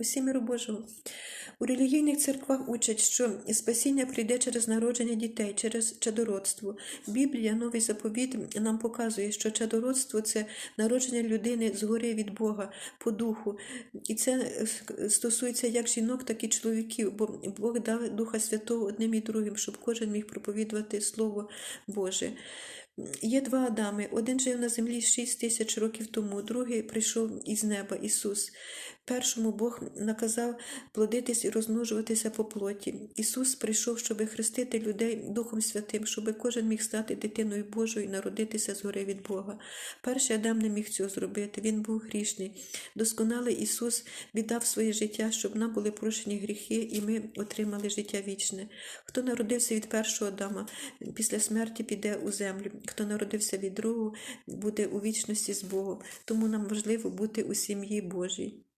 Усі миру Божого. У релігійних церквах учать, що спасіння прийде через народження дітей, через чадородство. Біблія, новий заповіт, нам показує, що чадородство це народження людини згори від Бога по духу. І це е, стосується як жінок, так і чоловіків, бо Бог дав Духа Святого одним і другим, щоб кожен міг проповідувати Слово Боже. Є два Адами. Один жив на землі 6 тисяч років тому, другий прийшов із неба Ісус. Першому Бог наказав плодитись і розмножуватися по плоті. Ісус прийшов, щоб хрестити людей Духом Святим, щоб кожен міг стати дитиною Божою і народитися згори від Бога. Перший Адам не міг цього зробити, він був грішний. Досконалий Ісус віддав своє життя, щоб нам були прощені гріхи, і ми отримали життя вічне. Хто народився від першого Адама, після смерті піде у землю. Хто народився від другого, буде у вічності з Богом. Тому нам важливо бути у сім'ї Божій.